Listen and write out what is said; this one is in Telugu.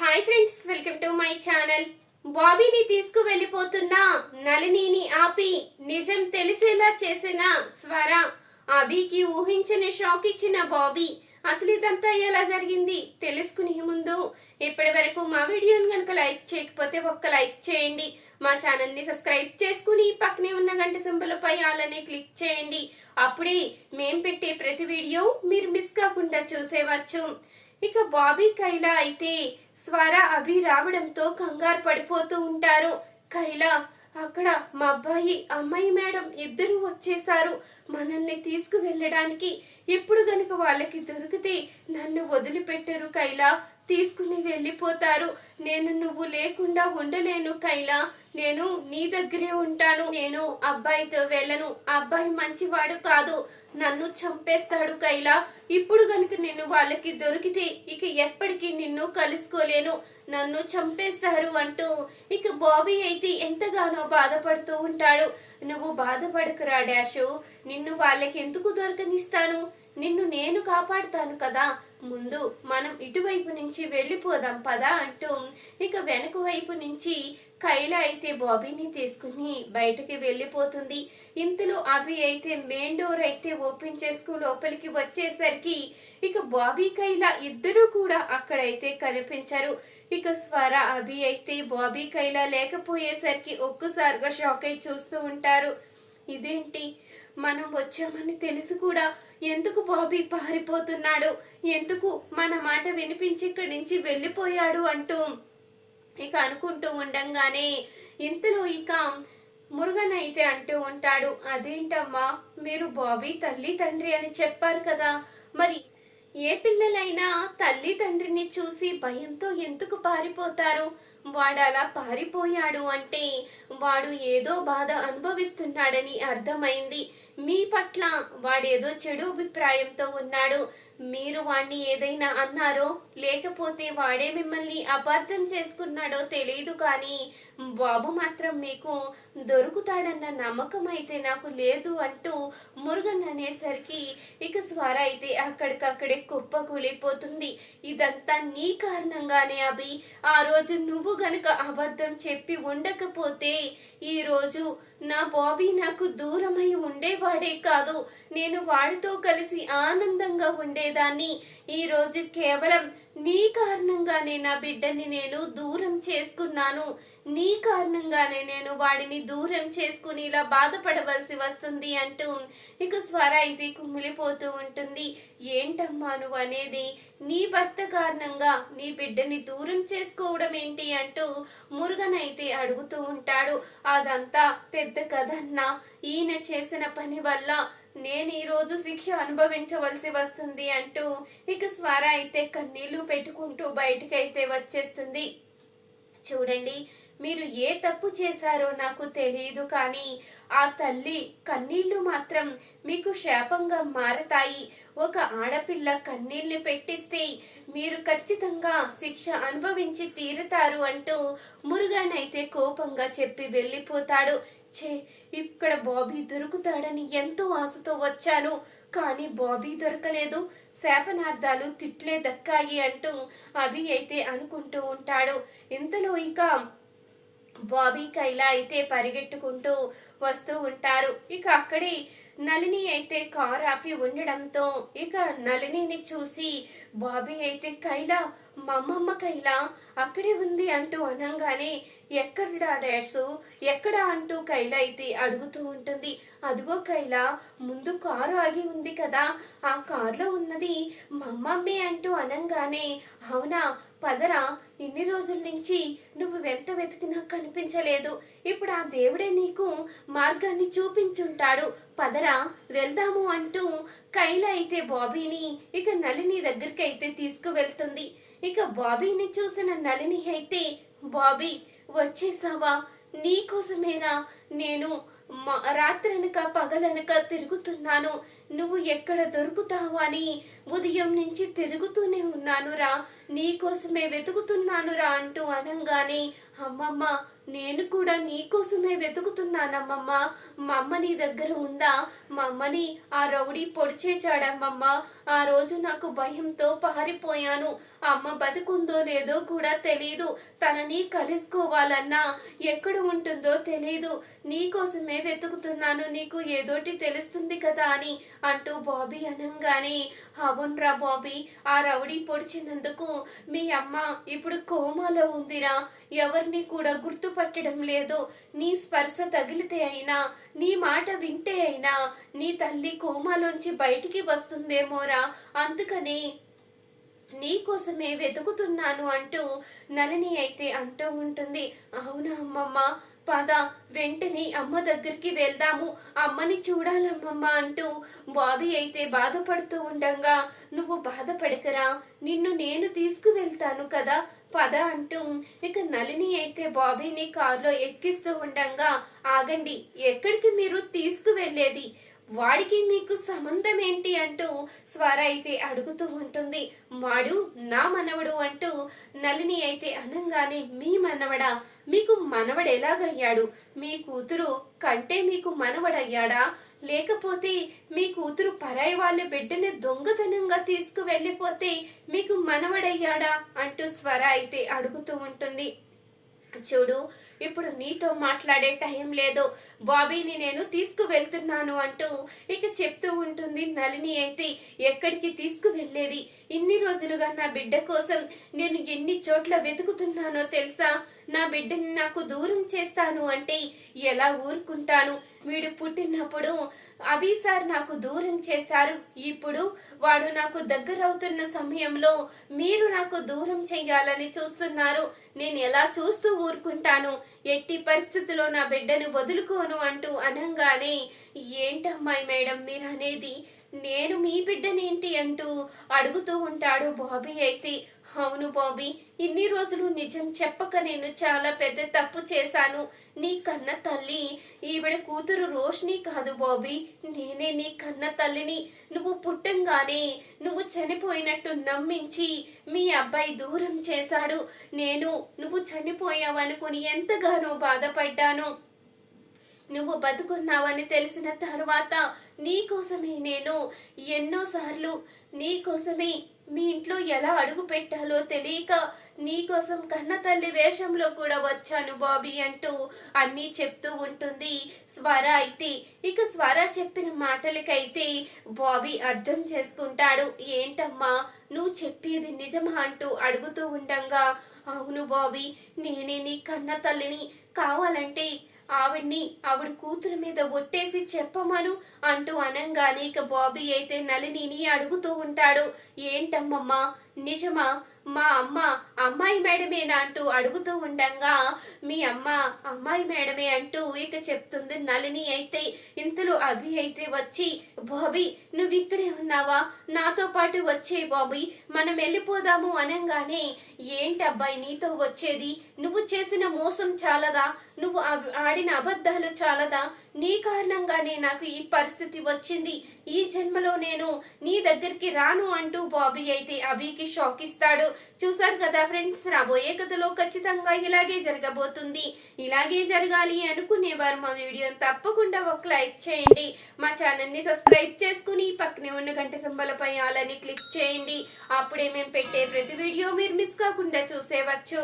Hi friends welcome to my channel బాబీని తీసుకువెళ్ళిపోతున్న నళినిని ఆపి నిజం తెలిసేలా చేసిన స్వర. అభికి ఊహించని షాక్ ఇచ్చిన బాబీ అసలు ఇదంతా ఎలా జరిగింది తెలుసుకునే ముందు ఇప్పటి వరకు మా వీడియోని కనుక లైక్ చేయకపోతే ఒక్క లైక్ చేయండి. మా ఛానల్ని సబ్స్క్రైబ్ చేసుకుని పక్కనే ఉన్న గంట సింబల్ పై అలానే క్లిక్ చేయండి. అప్పుడే మేం పెట్టే ప్రతి వీడియో మీరు మిస్ కాకుండా చూసేవచ్చు. ఇక బాబీ కైలా అయితే స్వర అభి రావడంతో కంగారు పడిపోతూ ఉంటారు. కైలా అక్కడ మా అబ్బాయి అమ్మాయి మేడం ఇద్దరు వచ్చేసారు మనల్ని తీసుకువెళ్ళడానికి ఇప్పుడు గనుక వాళ్ళకి దొరికితే నన్ను వదిలిపెట్టరు కైలా. తీసుకుని వెళ్ళిపోతారు. నేను నువ్వు లేకుండా ఉండలేను కైలా. నేను నీ దగ్గరే ఉంటాను. నేను అబ్బాయితో వెళ్ళను. అబ్బాయి మంచివాడు కాదు. నన్ను చంపేస్తాడు కైలా. ఇప్పుడు గనుక నేను వాళ్ళకి దొరికితే ఇక ఎప్పటికీ నిన్ను కలుసుకోలేను. నన్ను చంపేస్తారు అంటూ ఇక బాబీ అయితే ఎంతగానో బాధపడుతూ ఉంటాడు. నువ్వు బాధపడకురా డాషు. నిన్ను వాళ్ళకి ఎందుకు దొరకనిస్తాను? నిన్ను నేను కాపాడుతాను కదా. ముందు మనం ఇటువైపు నుంచి వెళ్ళిపోదాం పదా అంటూ ఇక వెనక వైపు నుంచి కైల అయితే బాబీని తీసుకుని బయటకి వెళ్ళిపోతుంది. ఇంతలో అభి అయితే మెయిన్ డోర్ అయితే ఓపెన్ చేసుకు లోపలికి వచ్చేసరికి ఇక బాబీ కైల ఇద్దరూ కూడా అక్కడైతే కనిపించరు. ఇక స్వర అభి అయితే బాబీ కైల లేకపోయేసరికి ఒక్కసారిగా షాక్ అయి చూస్తూ ఉంటారు. ఇదేంటి? మనం వచ్చామని తెలిసి కూడా. ఎందుకు బాబీ పారిపోతున్నాడు? ఎందుకు మన మాట వినిపించి ఇక్కడి నుంచి వెళ్ళిపోయాడు అంటూ ఇక అనుకుంటూ ఉండంగానే ఇంతలో ఇక మురుగన్ అయితే అంటూ ఉంటాడు అదేంటమ్మా? మీరు బాబీ తల్లి తండ్రి అని చెప్పారు కదా. మరి ఏ పిల్లలైనా తల్లి తండ్రిని చూసి భయంతో ఎందుకు పారిపోతారు? వాడు అలా పారిపోయాడు అంటే వాడు ఏదో బాధ అనుభవిస్తున్నాడని అర్థమైంది. మీ పట్ల వాడేదో చెడు అభిప్రాయంతో ఉన్నాడు. మీరు వాణ్ణి ఏదైనా అన్నారో లేకపోతే వాడే మిమ్మల్ని అబద్ధం చేసుకున్నాడో తెలియదు కానీ బాబు మాత్రం మీకు దొరుకుతాడన్న నమ్మకం అయితే నాకు లేదు అంటూ మురుగన్ అనేసరికి ఇక స్వర అయితే అక్కడికక్కడే కుప్ప కూలిపోతుంది ఇదంతా నీ కారణంగానే అభి. ఆ రోజు నువ్వు గనుక అబద్ధం చెప్పి ఉండకపోతే ఈరోజు నా బాబీ నాకు దూరమై ఉండేవాడే కాదు. నేను వాడితో కలిసి ఆనందంగా ఉండేదాన్ని. ఈ రోజు కేవలం నీ కారణంగానే నా బిడ్డని నేను దూరం చేసుకున్నాను. నీ కారణంగానే నేను వాడిని దూరం చేసుకుని ఇలా బాధపడవలసి వస్తుంది అంటూ నీకు స్వర అయితే కుమిలిపోతూ ఉంటుంది. ఏంటమ్మా నువ్వు అనేది? నీ భర్త కారణంగా నీ బిడ్డని దూరం చేసుకోవడం ఏంటి అంటూ మురుగన్ అయితే అడుగుతూ ఉంటాడు. అదంతా పెద్ద కథన్నా ఈయన చేసిన పని వల్ల నేను ఈరోజు శిక్ష అనుభవించవలసి వస్తుంది అంటూ ఇక స్వర అయితే కన్నీళ్ళు పెట్టుకుంటూ బయటకైతే వచ్చేస్తుంది. చూడండి మీరు ఏ తప్పు చేశారో నాకు తెలియదు కానీ ఆ తల్లి కన్నీళ్ళు మాత్రం మీకు శాపంగా మారతాయి. ఒక ఆడపిల్ల కన్నీళ్ళు పెట్టిస్తే మీరు ఖచ్చితంగా శిక్ష అనుభవించి తీరుతారు అంటూ మురుగానైతే కోపంగా చెప్పి వెళ్ళిపోతాడు. ఛే ఇక్కడ బాబీ దొరుకుతాడని ఎంతో ఆశతో వచ్చాను. కానీ బాబీ దొరకలేదు. శాపనార్థాలు తిట్లే దక్కాయి అంటూ అభి అయితే అనుకుంటూ ఉంటాడు. ఇంతలో ఇక బాబీ కైలా అయితే పరిగెట్టుకుంటూ వస్తూ ఉంటారు. ఇక అక్కడే నలిని అయితే కారు ఆపి ఉండడంతో ఇక నలినిని చూసి బాబీ అయితే కైలా మా అమ్మమ్మ కైలా అక్కడే ఉంది అంటూ అనగానే ఎక్కడా డాడ్సు? ఎక్కడ? అంటూ కైలా అయితే అడుగుతూ ఉంటుంది. అదిగో కైలా ముందు కారు ఆగి ఉంది కదా ఆ కారులో ఉన్నది మా అమ్మమ్మే అంటూ అనంగానే అవునా? పదరా ఇన్ని రోజుల నుంచి నువ్వు వెంట వెతికినా కనిపించలేదు. ఇప్పుడు ఆ దేవుడే నీకు మార్గాన్ని చూపించుంటాడు. పదరా వెళ్దాము అంటూ కైల అయితే బాబీని ఇక నలిని దగ్గరికి అయితే తీసుకువెళ్తుంది. ఇక బాబీని చూసిన నలిని అయితే బాబీ వచ్చేసావా? నీకోసమేరా నేను మ- రాత్రనక పగలనక తిరుగుతున్నాను. నువ్వు ఎక్కడ దొరుకుతావా అని ఉదయం నుంచి తిరుగుతూనే ఉన్నానురా. నీకోసమే వెతుకుతున్నానురా అంటూ అనంగానే అమ్మమ్మ నేను కూడా నీకోసమే వెతుకుతున్నానమ్మమ్మ. మా అమ్మ నీ దగ్గర ఉందా? మా అమ్మని ఆ రౌడీ పొడిచేచాడమ్మమ్మ ఆ రోజు నాకు భయంతో పారిపోయాను. అమ్మ బతుకుందో లేదో కూడా తెలీదు. తనని కలుసుకోవాలన్నా ఎక్కడ ఉంటుందో తెలీదు. నీకోసమే వెతుకుతున్నాను నీకు ఏదోటి తెలుస్తుంది కదా అని అంటూ బాబీ అనంగానే అవునరా బాబీ ఆ రౌడీ పొడిచినందుకు మీ అమ్మ ఇప్పుడు కోమాలో ఉందిరా. ఎవరిని కూడా గుర్తుపట్టడం లేదు. నీ స్పర్శ తగిలితే అయినా నీ మాట వింటే అయినా నీ తల్లి కోమాలోంచి బయటికి వస్తుందేమోరా? అందుకని నీకోసమే వెతుకుతున్నాను అంటూ నలిని అయితే అంటూ ఉంటుంది. అవునా అమ్మమ్మ? పద వెంటనే అమ్మ దగ్గరికి వెళ్దాము. అమ్మని చూడాలమ్మమ్మ అంటూ బాబీ అయితే బాధపడుతూ ఉండంగా నువ్వు బాధపడకరా. నిన్ను నేను తీసుకువెళ్తాను కదా. పద అంటూ ఇక నలిని అయితే బాబీని కారులో ఎక్కిస్తూ ఉండంగా ఆగండి ఎక్కడికి మీరు తీసుకువెళ్ళేది? వాడికి మీకు సంబంధం ఏంటి? అంటూ స్వర అయితే అడుగుతూ ఉంటుంది. వాడు నా మనవడు అంటూ నలిని అయితే అనంగానే మీ మనవడా? మీకు మనవడు ఎలాగయ్యాడు? మీ కూతురు కంటే మీకు మనవడయ్యాడా? లేకపోతే మీ కూతురు పరాయి వాళ్ళ బిడ్డని దొంగతనంగా తీసుకువెళ్ళిపోతే మీకు మనవడయ్యాడా? అంటూ స్వర అయితే అడుగుతూ ఉంటుంది. చూడు ఇప్పుడు నీతో మాట్లాడే టైం లేదు. బాబీని నేను తీసుకువెళ్తున్నాను అంటూ ఇక చెప్తూ ఉంటుంది నలిని అయితే. ఎక్కడికి తీసుకువెళ్ళేది? ఇన్ని రోజులుగా నా బిడ్డ కోసం నేను ఎన్ని చోట్ల వెతుకుతున్నానో తెలుసా? నా బిడ్డని నాకు దూరం చేస్తాను అంటే ఎలా ఊరుకుంటాను? వీడు పుట్టినప్పుడు అభి సార్ నాకు దూరం చేశారు. ఇప్పుడు వాడు నాకు దగ్గరవుతున్న సమయంలో మీరు నాకు దూరం చేయాలని చూస్తున్నారు. నేను ఎలా చూస్తూ ఊరుకుంటాను? ఎట్టి పరిస్థితిలో నా బిడ్డను వదులుకోను అంటూ అనంగానే ఏంటమ్మాయి మేడం మీరు అనేది నేను మీ బిడ్డనేంటి? అంటూ అడుగుతూ ఉంటాడు బాబీ అయితే. అవును బాబీ ఇన్ని రోజులు నిజం చెప్పక నేను చాలా పెద్ద తప్పు చేశాను. నీ కన్న తల్లి ఈవిడ కూతురు రోష్ని కాదు బాబీ. నేనే నీ కన్న తల్లిని. నువ్వు పుట్టంగానే నువ్వు చనిపోయినట్టు నమ్మించి మీ అబ్బాయి దూరం చేశాడు. నేను నువ్వు చనిపోయావనుకుని ఎంతగానో బాధపడ్డాను. నువ్వు బతుకున్నావని తెలిసిన తర్వాత నీకోసమే నేను ఎన్నోసార్లు నీకోసమే మీ ఇంట్లో ఎలా అడుగు పెట్టాలో తెలియక నీకోసం కన్న తల్లి వేషంలో కూడా వచ్చాను బాబీ అంటూ అన్నీ చెప్తూ ఉంటుంది. స్వర అయితే ఇక స్వర చెప్పిన మాటలకైతే బాబీ అర్థం చేసుకుంటాడు. ఏంటమ్మా నువ్వు చెప్పేది నిజమా? అంటూ అడుగుతూ ఉండంగా అవును బాబీ నేనే నీ కన్న తల్లిని కావాలంటే ఆవిడ్ని ఆవిడ కూతురు మీద ఒట్టేసి చెప్పమను అంటూ అనంగానే ఇక బాబీ అయితే నలినిని అడుగుతూ ఉంటాడు. ఏంటమ్మమ్మా? నిజమా? మా అమ్మ అమ్మాయి మేడమేనా? అంటూ అడుగుతూ ఉండంగా మీ అమ్మ అమ్మాయి మేడమే అంటూ ఇక చెప్తుంది నలిని అయితే ఇంతలో అభి అయితే వచ్చి బాబీ నువ్వు ఇక్కడే ఉన్నావా? నాతో పాటు వచ్చే బాబీ మనం వెళ్ళిపోదాము అనగానే ఏంటి అబ్బాయి నీతో వచ్చేది? నువ్వు చేసిన మోసం చాలదా? నువ్వు ఆడిన అబద్ధాలు చాలదా? నీ కారణంగానే నాకు ఈ పరిస్థితి వచ్చింది. ఈ జన్మలో నేను నీ దగ్గరికి రాను అంటూ బాబీ అయితే అభికి షాక్ ఇస్తాడు. చూసారు కదా ఫ్రెండ్స్ రాబోయే కథలో ఖచ్చితంగా ఇలాగే జరగబోతుంది. ఇలాగే జరగాలి అనుకునేవారు మా వీడియోని తప్పకుండా ఒక లైక్ చేయండి. మా ఛానల్ని సబ్స్క్రైబ్ చేసుకుని పక్కనే ఉన్న గంట సింబలపై ఆలని క్లిక్ చేయండి. అప్పుడే మేము పెట్టే ప్రతి వీడియో మీరు మిస్ కాకుండా చూసేవచ్చు.